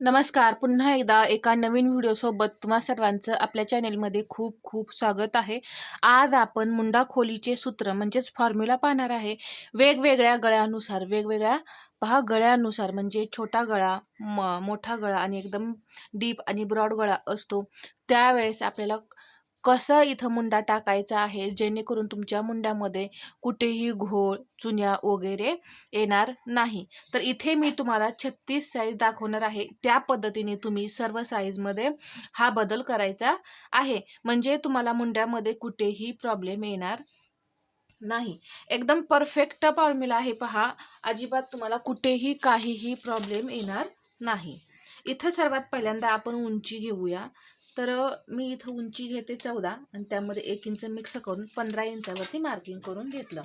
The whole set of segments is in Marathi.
नमस्कार. पुन्हा एकदा एका नवीन व्हिडिओसोबत तुम्हा सर्वांचं आपल्या चॅनेलमध्ये खूप खूप स्वागत आहे. आज आपण मुंडा खोलीचे सूत्र म्हणजेच फॉर्म्युला पाहणार आहे. वेगवेगळ्या गळ्यानुसार वेगवेगळ्या पहा गळ्यानुसार म्हणजे छोटा गळा म मोठा गळा आणि एकदम डीप आणि ब्रॉड गळा असतो. त्यावेळेस आपल्याला कसं इथं मुंडा टाकायचा आहे? जेणेकरून तुमच्या मुंड्यामध्ये कुठेही घोळ चुन्या वगैरे येणार नाही. तर इथे मी तुम्हाला छत्तीस साईज दाखवणार आहे. त्या पद्धतीने तुम्ही सर्व साईजमध्ये हा बदल करायचा आहे. म्हणजे तुम्हाला मुंड्यामध्ये कुठेही प्रॉब्लेम येणार नाही. एकदम परफेक्ट फॉर्म्युला आहे. पहा अजिबात तुम्हाला कुठेही काहीही प्रॉब्लेम येणार नाही. इथं सर्वात पहिल्यांदा आपण उंची घेऊया. तर मी इथं उंची घेते चौदा आणि त्यामध्ये एक इंच मिक्स करून पंधरा इंचावरती मार्किंग करून घेतलं.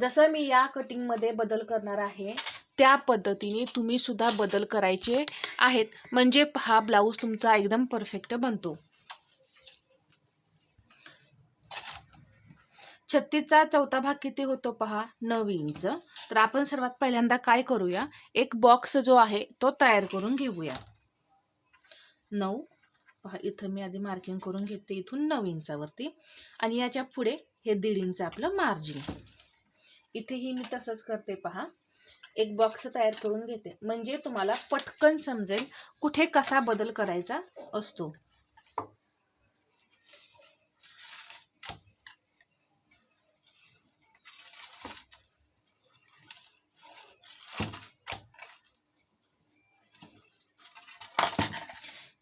जसं मी या कटिंगमध्ये बदल करणार आहे त्या पद्धतीने तुम्ही सुद्धा बदल करायचे आहेत. म्हणजे हा ब्लाऊज तुमचा एकदम परफेक्ट बनतो. छत्तीसचा चौथा भाग किती होतो पहा? नऊ इंच. तर आपण सर्वात पहिल्यांदा काय करूया? एक बॉक्स जो आहे तो तयार करून घेऊया. नऊ. पहा इथं मी आधी मार्किंग करून घेते इथून नऊ इंचावरती. आणि याच्यापुढे हे दीड इंच आपलं मार्जिन इथेही मी तसंच करते पहा. एक बॉक्स तयार करून घेते. म्हणजे तुम्हाला पटकन समजेल कुठे कसा बदल करायचा असतो.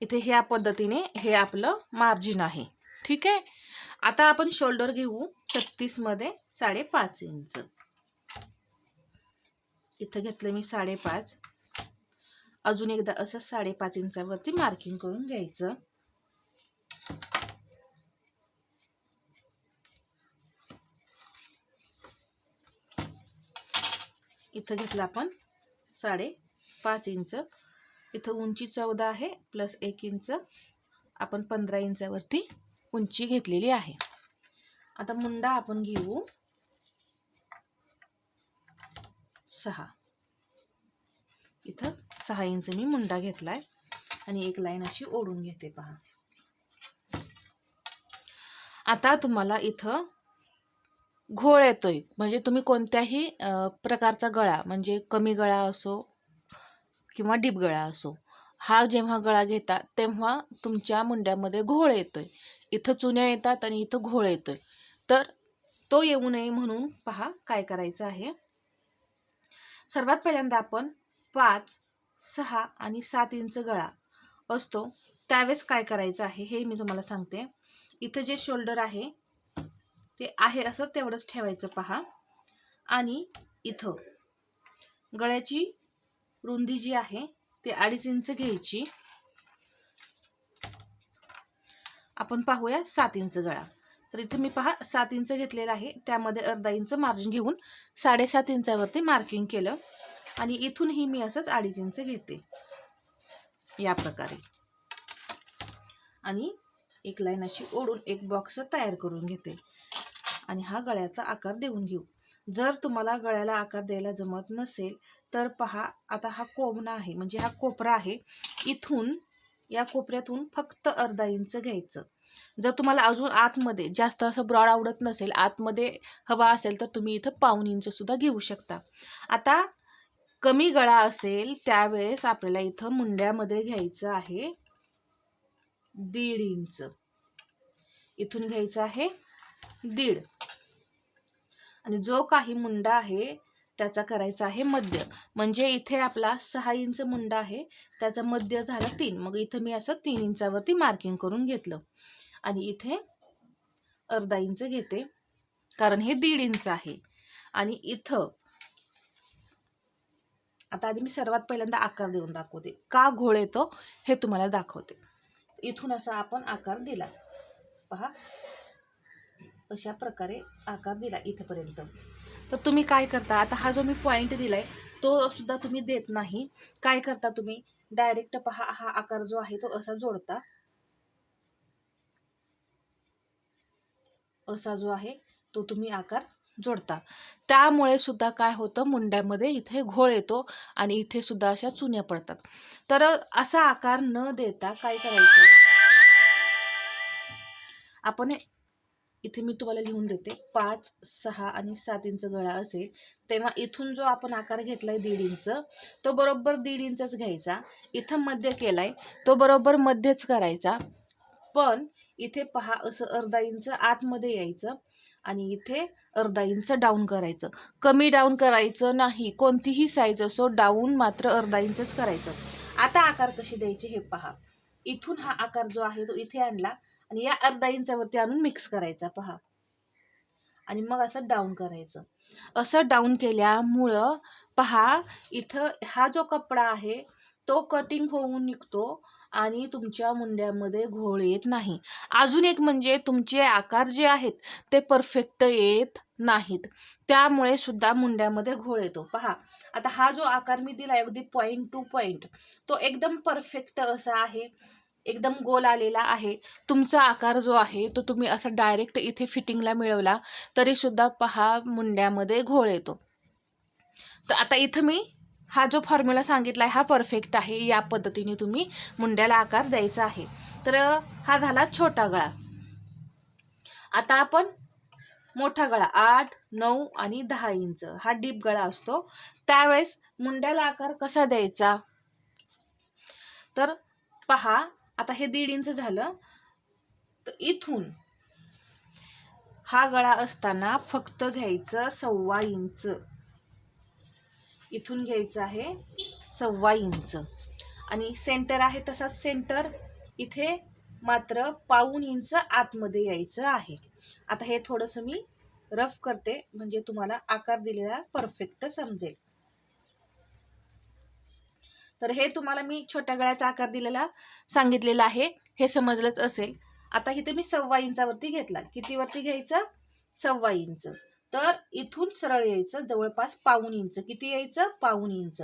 इथे ह्या पद्धतीने हे आपलं मार्जिन आहे. ठीक आहे? आता आपण शोल्डर घेऊ छत्तीसमध्ये साडेपाच इंच. इथं घेतलं मी साडेपाच. अजून एकदा असं साडेपाच इंचावरती मार्किंग करून घ्यायचं. इथं घेतलं आपण साडेपाच इंच. इथं उंची चौदा आहे प्लस एक इंच. आपण पंधरा इंचावरती उंची घेतलेली आहे. आता मुंडा आपण घेऊ. सहा. इथं सहा इंच मी मुंडा घेतलाय. आणि एक लाईन अशी ओढून घेते पहा. आता तुम्हाला इथं घोळ येतोय. म्हणजे तुम्ही कोणत्याही प्रकारचा गळा म्हणजे कमी गळा असो किंवा डीप गळा असो. हा जेव्हा गळा घेता तेव्हा तुमच्या मुंड्यामध्ये घोळ येतो आहे इथं चुन्या येतात आणि इथं घोळ येतो आहे तर तो येऊ नये म्हणून पहा काय करायचं आहे. सर्वात पहिल्यांदा आपण पाच सहा आणि सात इंच गळा असतो. त्यावेळेस काय करायचं आहे हे मी तुम्हाला सांगते. इथं जे शोल्डर आहे ते आहे असं तेवढंच ठेवायचं पहा. आणि इथं गळ्याची रुंदी जी आहे ती अडीच इंच घ्यायची. आपण पाहूया सात इंच गळा. तर इथे मी पहा सात इंच घेतलेला आहे. त्यामध्ये अर्धा इंच मार्जिन घेऊन साडेसात इंचावरती मार्किंग केलं. आणि इथूनही मी असंच अडीच इंच घेते. या प्रकारे. आणि एक लाईन अशी ओढून एक बॉक्स तयार करून घेते. आणि हा गळ्याचा आकार देऊन घेऊ. जर तुम्हाला गळ्याला आकार द्यायला जमत नसेल तर पहा आता हा कोबणा आहे म्हणजे हा कोपरा आहे. इथून या कोपऱ्यातून फक्त अर्धा इंच घ्यायचं. जर तुम्हाला अजून आतमध्ये जास्त असं ब्रॉड आवडत नसेल आतमध्ये हवा असेल तर तुम्ही इथं पाऊन इंचसुद्धा घेऊ शकता. आता कमी गळा असेल त्यावेळेस आपल्याला इथं मुंड्यामध्ये घ्यायचं आहे दीड इंच. इथून घ्यायचं आहे दीड. आणि जो काही मुंडा आहे त्याचा करायचा आहे मध्य. म्हणजे इथे आपला सहा इंच मुंडा आहे त्याचा मध्य झाला तीन. मग इथं मी असं तीन इंचावरती मार्किंग करून घेतलं. आणि इथे अर्धा इंच घेते कारण हे दीड इंच आहे. आणि इथं आता आधी मी सर्वात पहिल्यांदा आकार देऊन दाखवते. का घोळ येतो हे तुम्हाला दाखवते. इथून असा आपण आकार दिला. पहा. अशा प्रकारे आकार दिला इथंपर्यंत. तर तुम्ही काय करता? आता हा जो मी पॉईंट दिलाय तो सुद्धा तुम्ही देत नाही. काय करता तुम्ही? डायरेक्ट पहा हा आकार जो आहे तो असा जोडता. असा जो आहे तो तुम्ही आकार जोडता. त्यामुळे सुद्धा काय होतं? मुंड्यामध्ये इथे घोळ येतो आणि इथे सुद्धा अशा चुन्या पडतात. तर असा आकार न देता काय करायचं? आपण इथे मी तुम्हाला लिहून देते. पाच सहा आणि सात इंच गळा असेल तेव्हा इथून जो आपण आकार घेतलाय दीड इंच तो बरोबर दीड इंचच घ्यायचा. इथं मध्य केलाय तो बरोबर मध्यच करायचा. पण इथे पहा असं अर्धा इंच आतमध्ये यायचं आणि इथे अर्धा इंच डाऊन करायचं. कमी डाऊन करायचं नाही कोणतीही साईज असो डाऊन मात्र अर्धा इंचच करायचं. आता आकार कसे द्यायचे हे पहा. इथून हा आकार जो आहे तो इथे आणला. आणि या अर्धा इंचावरती आणून मिक्स करायचा पहा. आणि मग असं डाऊन करायचं. असं डाऊन केल्यामुळं पहा इथं हा जो कपडा आहे तो कटिंग होऊन निघतो आणि तुमच्या मुंड्यामध्ये घोळ येत नाही. अजून एक म्हणजे तुमचे आकार जे आहेत ते परफेक्ट येत नाहीत. त्यामुळे सुद्धा मुंड्यामध्ये घोळ येतो. पहा आता हा जो आकार मी दिला अगदी पॉईंट टू पॉईंट तो एकदम परफेक्ट असा आहे. एकदम गोल आलेला आहे. तुमचा आकार जो आहे तो तुम्ही असा डायरेक्ट इथे फिटिंगला मिळवला तरी सुद्धा पहा मुंड्यामध्ये घोळ येतो. तर आता इथं मी हा जो फॉर्म्युला सांगितला आहे हा परफेक्ट आहे. या पद्धतीने तुम्ही मुंड्याला आकार द्यायचा आहे. तर हा झाला छोटा गळा. आता आपण मोठा गळा आठ नऊ आणि दहा इंच हा डीप गळा असतो. त्यावेळेस मुंड्याला आकार कसा द्यायचा? तर पहा आता हे दीड इंच झालं. तर इथून हा गळा असताना फक्त घ्यायचं सव्वा इंच. इथून घ्यायचं आहे सव्वा इंच. आणि सेंटर आहे तसाच सेंटर इथे मात्र पाऊन इंच आतमध्ये यायचं आहे. आता हे थोडंसं मी रफ करते म्हणजे तुम्हाला आकार दिलेला परफेक्ट समजेल. तर हे तुम्हाला मी छोट्या गळ्याचा आकार दिलेला सांगितलेला आहे. हे समजलंच असेल. आता इथे मी सव्वा इंचावरती घेतला. कितीवरती घ्यायचं? सव्वा इंच. तर इथून सरळ यायचं जवळपास पाऊन इंच. किती यायचं? पाऊन इंच.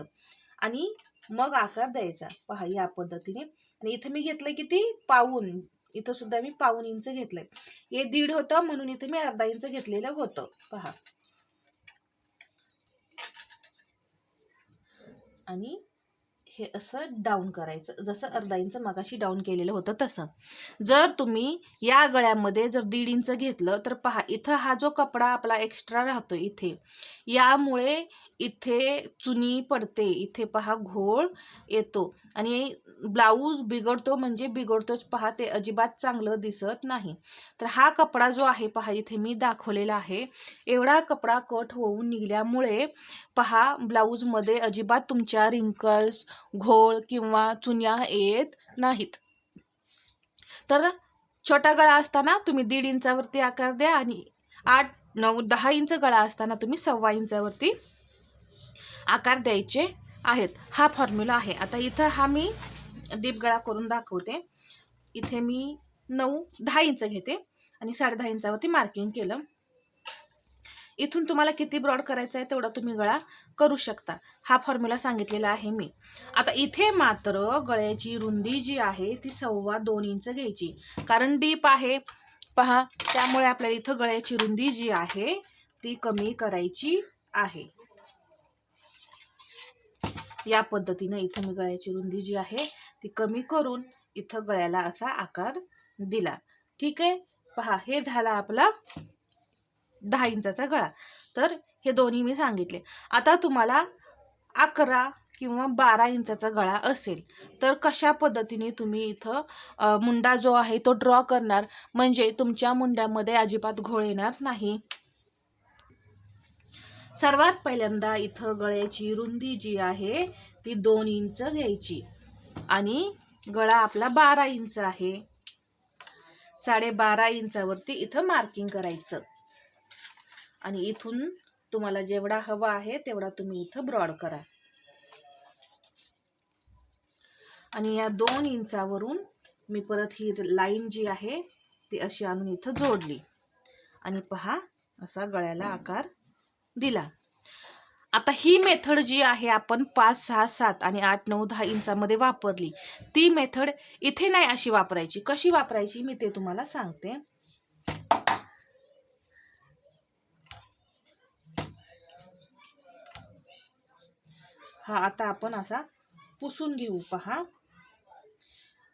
आणि मग आकार द्यायचा. पहा या पद्धतीने. आणि इथं मी घेतलंय किती? पाऊन. इथं सुद्धा मी पाऊन इंच घेतलंय. हे दीड होतं म्हणून इथे मी अर्धा इंच घेतलेलं होतं. पहा. आणि हे असं डाऊन करायचं. जसं अर्धा इंच मगाशी डाऊन केलेलं होतं तसं. जर तुम्ही या गळ्यामध्ये जर दीड इंच घेतलं तर पहा इथं हा जो कपडा आपला एक्स्ट्रा राहतो इथे यामुळे इथे चुनी पडते. इथे पहा घोळ येतो. आणि ब्लाऊज बिघडतो म्हणजे बिघडतोच. पहा ते अजिबात चांगलं दिसत नाही. तर हा कपडा जो आहे पहा इथे मी दाखवलेला आहे. एवढा कपडा कट होऊन निघल्यामुळे पहा ब्लाऊजमध्ये अजिबात तुमच्या रिंकल्स घोळ किंवा चुन्या येत नाहीत. तर छोटा गळा असताना तुम्ही दीड इंचावरती आकार द्या आणि आठ नऊ दहा इंच गळा असताना तुम्ही सव्वा इंचावरती आकार द्यायचे आहेत. हा फॉर्म्युला आहे. आता इथं हा मी डीप गळा करून दाखवते. इथे मी नऊ दहा इंच घेते आणि साडे दहा इंचावरती मार्किंग केलं. इथून तुम्हाला किती ब्रॉड करायचं आहे तेवढा तुम्ही गळा करू शकता. हा फॉर्म्युला सांगितलेला आहे मी. आता इथे मात्र गळ्याची रुंदी जी आहे ती सव्वा दोन इंच घ्यायची. कारण डीप आहे. पहा त्यामुळे आपल्याला इथं गळ्याची रुंदी जी आहे ती कमी करायची आहे. या पद्धतीनं इथं मी गळ्याची रुंदी जी आहे ती कमी करून इथं गळ्याला असा आकार दिला. ठीक आहे? पहा हे झाला आपला दहा इंचाचा गळा. तर हे दोन्ही मी सांगितले. आता तुम्हाला अकरा किंवा बारा इंचाचा गळा असेल तर कशा पद्धतीने तुम्ही इथं मुंडा जो आहे तो ड्रॉ करणार? म्हणजे तुमच्या मुंड्यामध्ये अजिबात घोळ येणार नाही. सर्वात पहिल्यांदा इथं गळ्याची रुंदी जी आहे ती दोन इंच घ्यायची. आणि गळा आपला बारा इंच आहे. साडेबारा इंचावरती इथं मार्किंग करायचं. आणि इथून तुम्हाला जेवढा हवा आहे तेवढा तुम्ही इथं ब्रॉड करा. आणि या दोन इंचावरून मी परत ही लाईन जी आहे ती अशी आणून इथं जोडली. आणि पहा असा गळ्याला आकार दिला. आता ही मेथड जी आहे आपण पाच सहा सात आणि आठ नऊ दहा इंचामध्ये वापरली. ती मेथड इथे नाही अशी वापरायची. कशी वापरायची मी ते तुम्हाला सांगते. हा आता आपण असा पुसून घेऊ पहा.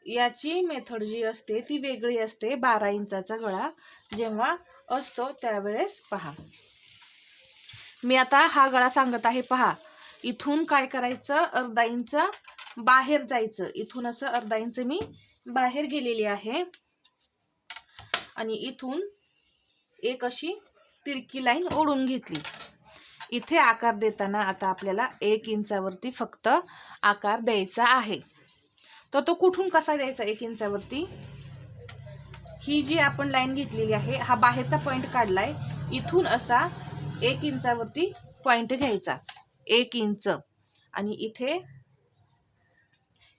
याची मेथड जी असते ती वेगळी असते बारा इंचाचा गळा जेव्हा असतो त्यावेळेस पहा. मी आता हा गळा सांगत आहे पहा. इथून काय करायचं? अर्धा इंच बाहेर जायचं. इथून असं अर्धा इंच मी बाहेर गेलेली आहे. आणि इथून एक अशी तिरकी लाईन ओढून घेतली. इथे आकार देताना आता आपल्याला एक इंचावरती फक्त आकार द्यायचा आहे. तर तो कुठून कसा द्यायचा एक इंचावरती? ही जी आपण लाईन घेतलेली आहे हा बाहेरचा पॉईंट काढलाय. इथून असा एक इंचावरती पॉईंट घ्यायचा. एक इंच. आणि इथे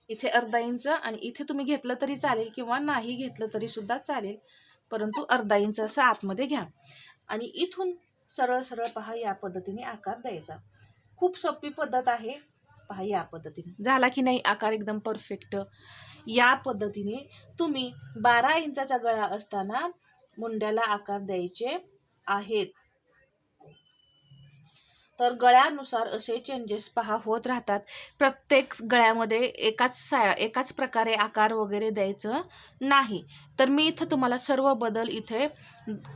इथे अर्धा इंच आणि इथे तुम्ही घेतलं तरी चालेल किंवा नाही घेतलं तरी सुद्धा चालेल. परंतु अर्धा इंच असं आतमध्ये घ्या. आणि इथून सरळ सरळ पहा या पद्धतीने आकार द्यायचा. खूप सोपी पद्धत आहे. पहा या पद्धतीने. झाला की नाही? आकार एकदम परफेक्ट या पद्धतीने तुम्ही बारा इंचाचा गळा असताना मुंड्याला आकार द्यायचे आहेत. तर गळ्यानुसार असे चेंजेस पहा होत राहतात. प्रत्येक गळ्यामध्ये एकाच सा एकाच प्रकारे आकार वगैरे द्यायचं नाही. तर मी इथं तुम्हाला सर्व बदल इथे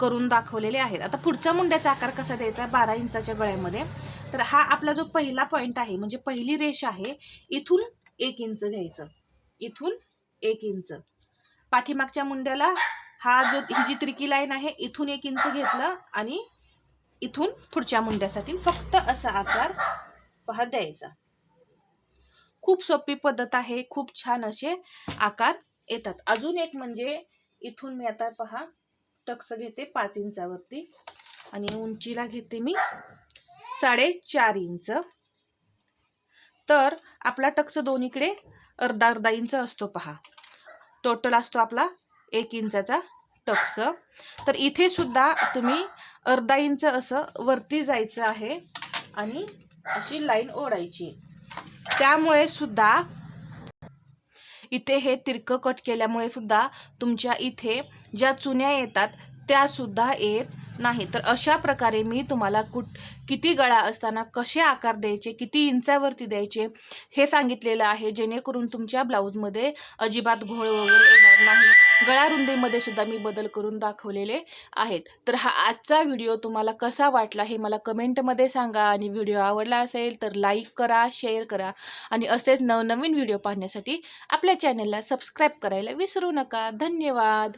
करून दाखवलेले आहेत. आता पुढच्या मुंड्याचा आकार कसा द्यायचा? बारा इंचाच्या गळ्यामध्ये. तर हा आपला जो पहिला पॉईंट आहे म्हणजे पहिली रेष आहे इथून एक इंच घ्यायचं. इथून एक इंच. पाठीमागच्या मुंड्याला हा जो ही जी त्रिकी लाईन आहे इथून एक इंच घेतलं आणि इथून पुढच्या मुंड्यासाठी फक्त असा आकार पहा द्यायचा. खूप सोपी पद्धत आहे खूप छान असे आकार येतात. अजून एक म्हणजे इथून मी आता पहा टक्स घेते पाच इंचावरती आणि उंचीला घेते मी साडेचार इंच. तर आपला टक्स दोन्हीकडे अर्धा अर्धा इंच असतो पहा. टोटल असतो आपला एक इंचाचा. टक्स. तर इथे सुद्धा तुम्ही अर्धा इंच असं वरती जायचं आहे आणि अशी लाईन ओढायची. त्यामुळे सुद्धा इथे हे तिरकं कट केल्यामुळे सुद्धा तुमच्या इथे ज्या चुन्या येतात त्यासुद्धा येत नाही तर अशा प्रकारे मी तुम्हाला कुठ किती गळा असताना कसे आकार द्यायचे किती इंचावरती द्यायचे हे सांगितलेलं आहे. जेणेकरून तुमच्या ब्लाऊजमध्ये अजिबात घोळ वगैरे येणार नाही. गळा रुंदीमध्ये सुद्धा मी बदल करून दाखवलेले आहेत. तर हा आजचा व्हिडिओ तुम्हाला कसा वाटला हे मला कमेंटमध्ये सांगा. आणि व्हिडिओ आवडला असेल तर लाईक करा शेअर करा. आणि असेच नवनवीन व्हिडिओ पाहण्यासाठी आपल्या चॅनलला सबस्क्राईब करायला विसरू नका. धन्यवाद.